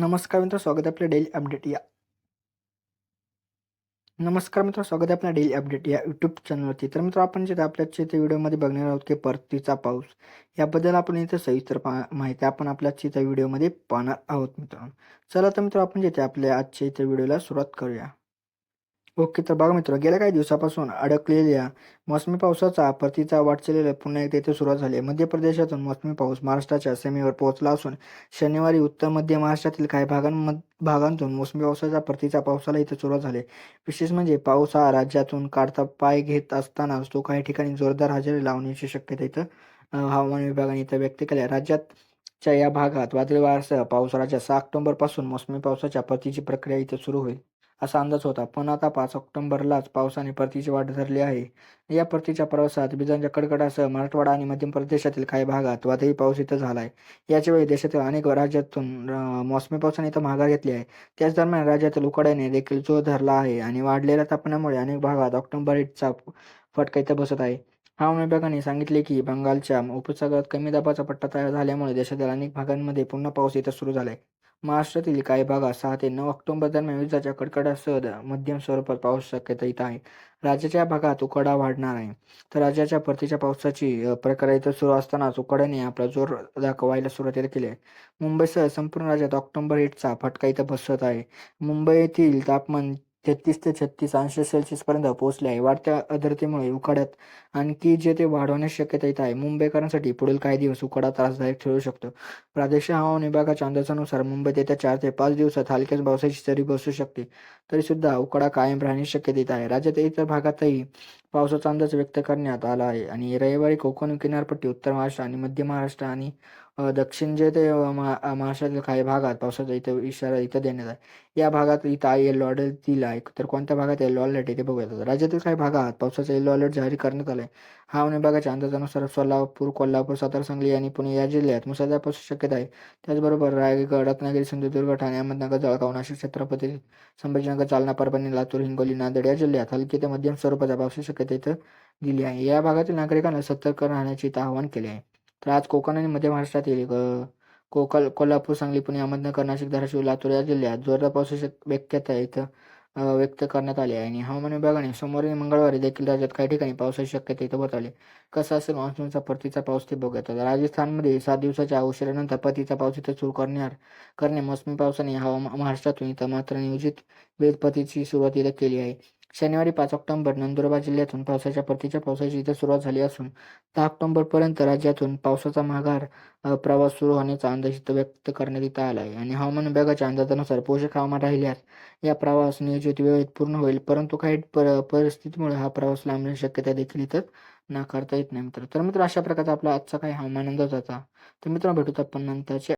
नमस्कार मित्र स्वागत आहे आपल्या डेली अपडेट या. नमस्कार मित्र स्वागत आहे आपल्या डेली अपडेट या यूट्यूब चॅनलवरती तर मित्र आपण जे आपल्याच्या इथे व्हिडिओमध्ये बघणार आहोत की परतीचा पाऊस याबद्दल आपण इथे सविस्तर पा माहिती आपण आपल्या इथे व्हिडिओमध्ये पाहणार आहोत मित्रांनो. चला तर मित्र आपण जिथे आपल्या आजच्या इथे व्हिडिओला सुरुवात करूया. ओके तर बघा मित्र गेल्या काही दिवसापासून अडकलेल्या मोसमी पावसाचा परतीचा वाटचालीला पुन्हा एकदा इथे सुरुवात झाली. आहे मध्य प्रदेशातून मोसमी पाऊस महाराष्ट्राच्या सीमेवर पोहोचला असून शनिवारी उत्तर मध्य महाराष्ट्रातील काही भागांमध्ये भागांतून मोसमी पावसाच्या परतीचा पावसाला इथे सुरुवात झाली. विशेष म्हणजे पाऊस हा राज्यातून काढता पाय घेत असतानाच तो काही ठिकाणी जोरदार हजेरी लावण्याची शक्यता इथं हवामान विभागाने इथं व्यक्त केल्या राज्यात च्या या भागात वादळी वाऱ्यासह पावसाळ्याच्या सहा ऑक्टोबरपासून मोसमी पावसाच्या परतीची प्रक्रिया इथे सुरू होईल. असा अंदाज होता. पण आता पाच ऑक्टोबरलाच पावसाने परतीची वाट धरली आहे. या परतीच्या प्रवासात विजांच्या कडकडासह मराठवाडा आणि मध्य प्रदेशातील काही भागात वादळी पाऊस इथं झाला आहे याच्यावेळी देशातील अनेक राज्यातून मोसमी पावसाने इथं माघार घेतली आहे. त्याच दरम्यान राज्यातील उकाड्याने देखील जोर धरला आहे आणि वाढलेल्या तापमानामुळे अनेक भागात ऑक्टोबर हिटचा फटका इथं बसत आहे. हवामान विभागाने सांगितले की बंगालच्या उपसागरात कमी दाबाचा पट्टा तयार झाल्यामुळे देशातील अनेक भागांमध्ये पुन्हा पाऊस इथं सुरू झाला आहे महाराष्ट्रातील काही भागात सहा ते नऊ ऑक्टोबर दरम्यान विजाच्या कडकडासह मध्यम स्वरूपात पाऊस शक्यता इथं आहे. राज्याच्या भागात उकडा वाढणार आहे. तर राज्याच्या परतीच्या पावसाची प्रक्रिया इथं सुरू असतानाच उकड्याने आपला जोर दाखवायला सुरुवात केली आहे. मुंबईसह संपूर्ण राज्यात ऑक्टोबर हिटचा फटका इथं बसत आहे. मुंबईतील तापमान तेहतीस ते छत्तीस अंश सेल्सिअसपर्यंत पोहोचले आहे. वाढत्या आर्द्रतेमुळे उकाड्यात आणखी जे ते वाढवण्याची शक्यता येत आहे मुंबईकरांसाठी पुढील काही दिवस उकाडा त्रासदायक ठरू शकतो. प्रादेशिक हवामान विभागाच्या अंदाजानुसार मुंबईत येत्या चार ते पाच दिवसात हलक्याच पावसाची सरी बसू शकते. तरी सुद्धा उकाडा कायम राहण्याची शक्यता येत आहे. राज्यात इतर भागातही पावसाचा अंदाज व्यक्त करण्यात आला आहे. आणि रविवारी कोकण किनारपट्टी उत्तर महाराष्ट्र आणि मध्य महाराष्ट्र आणि दक्षिण जे ते महा महाराष्ट्रातील काही भागात पावसाचा इथं इशारा इथं देण्यात आहे. या भागात इथं येलो अलर्ट दिला आहे. तर कोणत्या भागात येलो अलर्ट आहे ते बघूयात. राज्यातील काही भागात पावसाचा येलो अलर्ट जाहीर करण्यात आला आहे. हवामान विभागाच्या अंदाजानुसार सोलापूर कोल्हापूर सातारा सांगली आणि पुणे या जिल्ह्यात मुसळधार पाऊस शक्यता आहे. त्याचबरोबर रायगड रत्नागिरी सिंधुदुर्ग ठाणे अहमदनगर जळगाव नाशिक छत्रपती संभाजीनगर जालना परभणी लातूर हिंगोली नांदेड या जिल्ह्यात हलकी ते मध्यम स्वरूपाचा पाऊस शक्यता इथं दिली आहे. या भागातील नागरिकांना सतर्क राहण्याचे आवाहन केले आहे. तर आज कोकण आणि मध्य महाराष्ट्रातील कोकल कोल्हापूर सांगली पुणे अहमदनगर नाशिक धाराशिव लातूर या जिल्ह्यात जोरदार पावसाची शक्यता इथं व्यक्त करण्यात आली आहे. आणि हवामान विभागाने सोमवारी आणि मंगळवारी देखील राज्यात काही ठिकाणी पावसाची शक्यता इथं बतवली कसा असेल मान्सूनचा परतीचा पाऊस ते बघूयात. राजस्थानमध्ये सात दिवसाच्या उशिरानंतर परतीचा पाऊस इथं सुरू करणार करणे मोसमी पावसाने हवामान महाराष्ट्रातून इथं मात्र नियोजित वेदपतीची सुरुवात इथं केली आहे. शनिवारी पाच ऑक्टोबर नंदुरबार जिल्ह्यातून पावसाच्या परतीच्या पावसाची इथं सुरुवात झाली असून दहा ऑक्टोबरपर्यंत राज्यातून पावसाचा माघार प्रवास सुरू होण्याचा अंदाज इथं व्यक्त करण्यात इथं आला आहे आणि हवामान विभागाच्या अंदाजानुसार पोषक हवामान राहिल्यास या प्रवास नियोजित वेळेत पूर्ण होईल परंतु काही पर परिस्थितीमुळे हा प्रवास लांबण्याची शक्यता देखील इथं नाकारता येत नाही मित्र तर मित्र अशा प्रकारचा आपला आजचा काही हवामान अंदाज होता. तर मित्र भेटूत आपण नंतरच्या